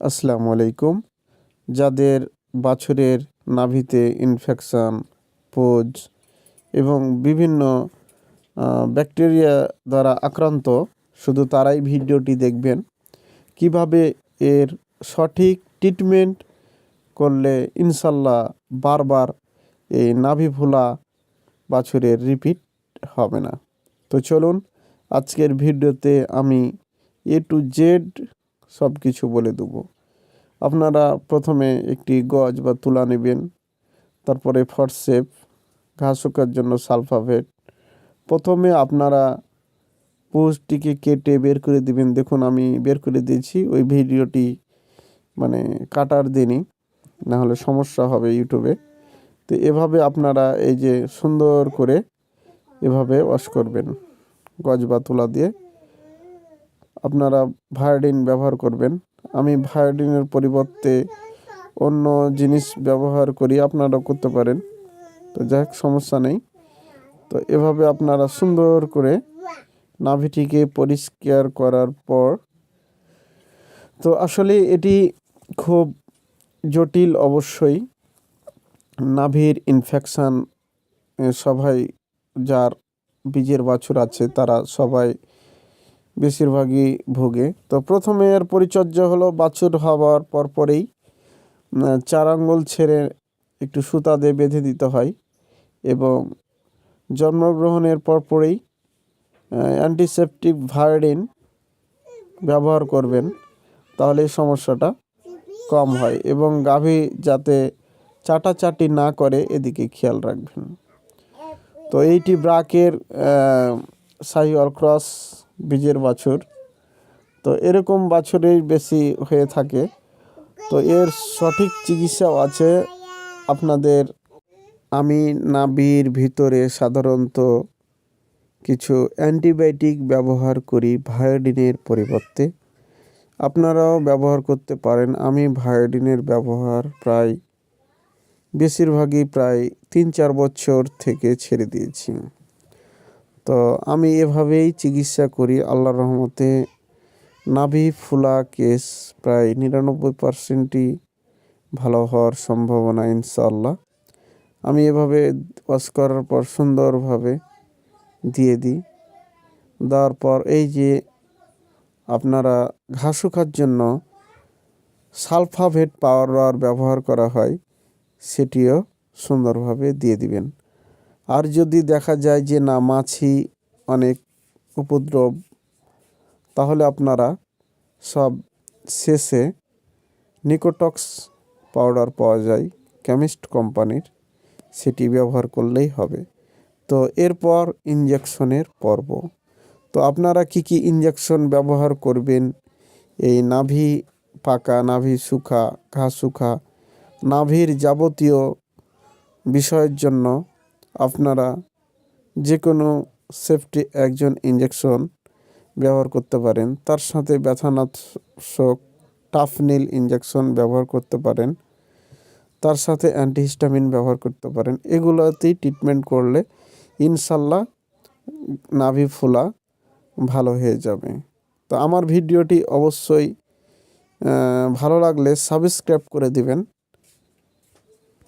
আসসালামু আলাইকুম। যাদের বাছুরের নাভিতে ইনফেকশান পোজ এবং বিভিন্ন ব্যাকটেরিয়া দ্বারা আক্রান্ত, শুধু তারাই ভিডিওটি দেখবেন। কীভাবে এর সঠিক ট্রিটমেন্ট করলে ইনশাল্লাহ বারবার এই নাভি ফোলা বাছুরের রিপিট হবে না। তো চলুন, আজকের ভিডিওতে আমি এ টু জেড সব কিছু বলে দেবো। আপনারা প্রথমে একটি গজ বা তুলা নেবেন, তারপরে ফটসেপ ঘাস শুকার জন্য সালফাভেট। প্রথমে আপনারা পোস্টটিকে কেটে বের করে দিবেন। দেখুন, আমি বের করে দিয়েছি, ওই ভিডিওটি মানে কাটার দিনই না হলে সমস্যা হবে ইউটিউবে। তো এভাবে আপনারা এই যে সুন্দর করে এভাবে ওয়াশ করবেন, গজ বা তুলা দিয়ে। আপনারা ভায়োডিন ব্যবহার করবেন। আমি ভায়োডিনের পরিবর্তে অন্য জিনিস ব্যবহার করি আপনারা করতে পারেন। তো যাই সমস্যা নেই। তো এভাবে আপনারা সুন্দর করে নাভিটিকে পরিষ্কার করার পর, তো আসলে এটি খুব জটিল অবশ্যই। নাভির ইনফেকশান সবাই, যার বীজের বাছুর আছে, তারা সবাই বেশিরভাগই ভোগে। তো প্রথমে এর পরিচর্যা হলো বাছুর হওয়ার পরপরেই চার আঙ্গুল ছেড়ে একটু সুতা দিয়ে বেঁধে দিতে হয় এবং জন্মগ্রহণের পরপরেই অ্যান্টিসেপটিক ভায়োডিন ব্যবহার করবেন, তাহলে এই সমস্যাটা কম হয় এবং গাভী যাতে চাটাচাটি না করে এদিকে খেয়াল রাখবেন। তো এইটি ব্রাকের সাহিওয়াল ক্রস বীজের বাছুর। তো এরকম বাছুরেই বেশি হয়ে থাকে। তো এর সঠিক চিকিৎসাও আছে। আপনাদের আমি নাভির ভিতরে সাধারণত কিছু অ্যান্টিবায়োটিক ব্যবহার করি ভায়োডিনের পরিবর্তে। আপনারাও ব্যবহার করতে পারেন। আমি ভায়োডিনের ব্যবহার প্রায়, বেশিরভাগই প্রায় তিন চার বছর থেকে ছেড়ে দিয়েছি। তো আমি এভাবেই চিকিৎসা করি, আল্লাহর রহমতে। নাভি ফুলা কেস প্রায় নিরানব্বই পার্সেন্টই ভালো হওয়ার সম্ভাবনা, ইনশাআল্লাহ। আমি এভাবে ওয়াশ করার পর সুন্দরভাবে দিয়ে দিই। দেওয়ার পর এই যে আপনারা ঘাস শুকার জন্য সালফাভেট পাউডার ব্যবহার করা হয়, সেটিও সুন্দরভাবে দিয়ে দিবেন। আর যদি দেখা যায় যে না মাছি অনেক উপদ্রব, তাহলে আপনারা সব শেষে নিকোটক্স পাউডার পাওয়া যায় কেমিস্ট কোম্পানির। সেটি ব্যবহার করলেই হবে। তো এরপর ইঞ্জেকশনের পর্ব। তো আপনারা কি কি ইঞ্জেকশন ব্যবহার করবেন? এই নাভি পাকা, নাভি শুকা ঘাস শুকা নাভির যাবতীয় বিষয়ের জন্য আপনারা যে কোনো সেফটি একজন ইঞ্জেকশন ব্যবহার করতে পারেন। তার সাথে ব্যথানাশক টাফনিল ইঞ্জেকশন ব্যবহার করতে পারেন। তার সাথে অ্যান্টিহিস্টামিন ব্যবহার করতে পারেন। এগুলোতেই ট্রিটমেন্ট করলে ইনশাল্লাহ নাভি ফোলা ভালো হয়ে যাবে। তো আমার ভিডিওটি অবশ্যই ভালো লাগলে সাবস্ক্রাইব করে দিবেন।